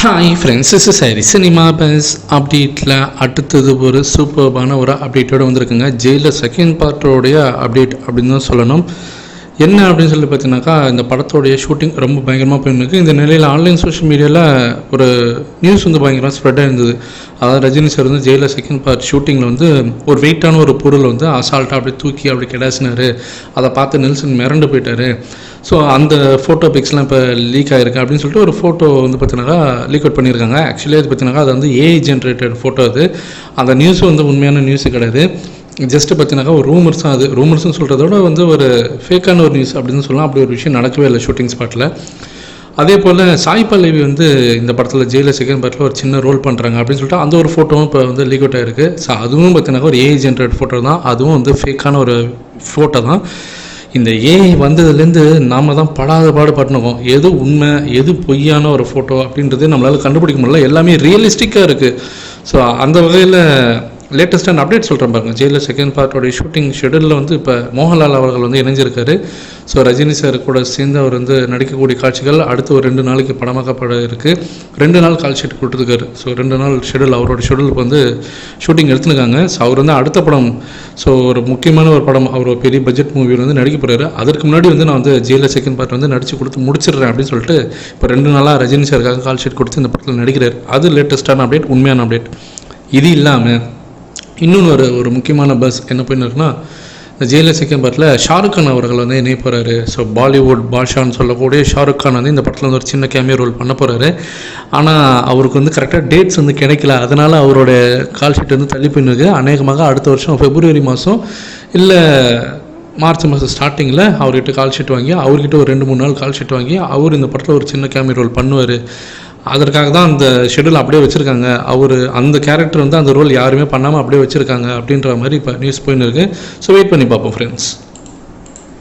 Hi friends is cinema buzz அப்டேட்டில் அடுத்தது ஒரு சூப்பர்பான ஒரு அப்டேட்டோடு வந்திருக்குங்க. ஜெயிலில் செகண்ட் பார்ட்டோடைய அப்டேட் அப்படின்னு தான் சொல்லணும். என்ன அப்படின்னு சொல்லி பார்த்தீங்கன்னாக்கா இந்த படத்தோடைய ஷூட்டிங் ரொம்ப பயங்கரமாக போயிருக்கு இந்த நிலையில் ஆன்லைன் சோஷியல் மீடியாவில் ஒரு நியூஸ் வந்து பயங்கரமாக ஸ்ப்ரெட் ஆயிருந்தது. அதாவது ரஜினி சார் வந்து ஜெயிலில் செகண்ட் பார்ட் ஷூட்டிங்கில் வந்து ஒரு வெயிட்டான ஒரு பொருள் வந்து அசால்ட்டாக அப்படியே தூக்கி அப்படி கிடாசினார். அதை பார்த்து நெல்சன் மிரண்டு போயிட்டாரு. ஸோ அந்த ஃபோட்டோ பிக்ஸ்லாம் இப்போ லீக் ஆகிருக்கு அப்படின்னு சொல்லிட்டு ஒரு ஃபோட்டோ வந்து பார்த்தீங்கன்னாக்கா லீக் அவுட் பண்ணியிருக்காங்க. ஆக்சுவலி அது பார்த்தீங்கன்னா அது வந்து ஏஐ ஜென்ரேட்டட் ஃபோட்டோ அது. அந்த நியூஸ் வந்து உண்மையான நியூஸ் கிடையாது. ஜஸ்ட்டு பார்த்தீங்கன்னாக்கா ஒரு ரூமர்ஸ் தான் அது. ரூமர்ஸ்னு சொல்கிறதோட வந்து ஒரு ஃபேக்கான ஒரு நியூஸ் அப்படின்னு சொல்லலாம். அப்படி ஒரு விஷயம் நடக்கவே இல்லை ஷூட்டிங் ஸ்பாட்டில் அதே போல் சாய் பல்லவி வந்து இந்த படத்தில் ஜெயிலில் செகண்ட் பார்ட்டில் ஒரு சின்ன ரோல் பண்ணுறாங்க அப்படின்னு சொல்லிட்டு அந்த ஒரு ஃபோட்டோவும் இப்போ வந்து லீக் அவுட் ஆகிருக்கு ஸோ அதுவும் பார்த்தீங்கன்னா ஒரு ஏஐ ஜென்ரேட் ஃபோட்டோ தான். அதுவும் வந்து ஃபேக்கான ஒரு ஃபோட்டோ தான். இந்த ஏஐ வந்ததுலேருந்து நாம தான் படாத பாடு எது உண்மை எது பொய்யான ஒரு ஃபோட்டோ அப்படின்றது நம்மளால் கண்டுபிடிக்க முடியல. எல்லாமே ரியலிஸ்டிக்காக இருக்குது ஸோ அந்த வகையில் லேட்டஸ்ட்டான அப்டேட் சொல்கிறேன் பாருங்க. ஜெயிலில் செகண்ட் பார்ட்டோடைய ஷூட்டிங் ஷெடியூலில் வந்து இப்போ மோகன்லால் அவர்கள் வந்து இணைஞ்சிருக்காரு. ஸோ ரஜினி சார் கூட சேர்ந்து அவர் வந்து நடிக்கக்கூடிய காட்சிகள் அடுத்து ஒரு ரெண்டு நாளைக்கு படமாக்கப்பட இருக்குது ரெண்டு நாள் கால் ஷீட் கொடுத்துருக்காரு. ஸோ ரெண்டு நாள் ஷெடியூல் அவரோட ஷெடியூலுக்கு வந்து ஷூட்டிங் எடுத்துருக்காங்க. ஸோ அவர் வந்து அடுத்த படம் ஸோ ஒரு முக்கியமான ஒரு படம் அவர் ஒரு பெரிய பட்ஜெட் மூவியில் வந்து நடிக்க போகிறாரு அதற்கு முன்னாடி வந்து நான் வந்து ஜெயிலில் செகண்ட் பார்ட் வந்து நடிச்சு கொடுத்து முடிச்சிடுறேன் அப்படின்னு சொல்லிட்டு இப்போ ரெண்டு நாளாக ரஜினி சாருக்காக கால் ஷீட் கொடுத்து இந்த படத்தில் நடிக்கிறார். அது லேட்டஸ்டான அப்டேட் உண்மையான அப்டேட் இது இல்லாமல் இன்னொன்று ஒரு ஒரு முக்கியமான பஸ் என்ன போயின்னு இந்த செகண்ட் பார்ட்டில் ஷாருக் கான் அவர்கள் வந்து இணைய போகிறாரு ஸோ பாலிவுட் பாஷான்னு சொல்லக்கூடிய ஷாருக் கான் வந்து இந்த படத்தில் வந்து ஒரு சின்ன கேமியோ ரோல் பண்ண போகிறாரு ஆனால் அவருக்கு வந்து கரெக்டாக டேட்ஸ் வந்து கிடைக்கல. அதனால் அவரோட கால் ஷீட் வந்து தள்ளி போயிருக்கு அநேகமாக அடுத்த வருஷம் பிப்ரவரி மாதம் இல்லை மார்ச் மாதம் ஸ்டார்டிங்கில் அவர்கிட்ட கால் ஷீட் வாங்கி அவர்கிட்ட ஒரு ரெண்டு மூணு நாள் கால் ஷீட் வாங்கி அவர் இந்த படத்தில் ஒரு சின்ன கேமியோ ரோல் பண்ணுவார். அதற்காக தான் அந்த ஷெடியூல் அப்படியே வச்சுருக்காங்க. அவர் அந்த கேரக்டர் வந்து அந்த ரோல் யாருமே பண்ணாமல் அப்படியே வச்சுருக்காங்க அப்படின்ற மாதிரி இப்போ நியூஸ் போயின்னு இருக்கு. ஸோ வெயிட் பண்ணி பார்ப்போம் ஃப்ரெண்ட்ஸ்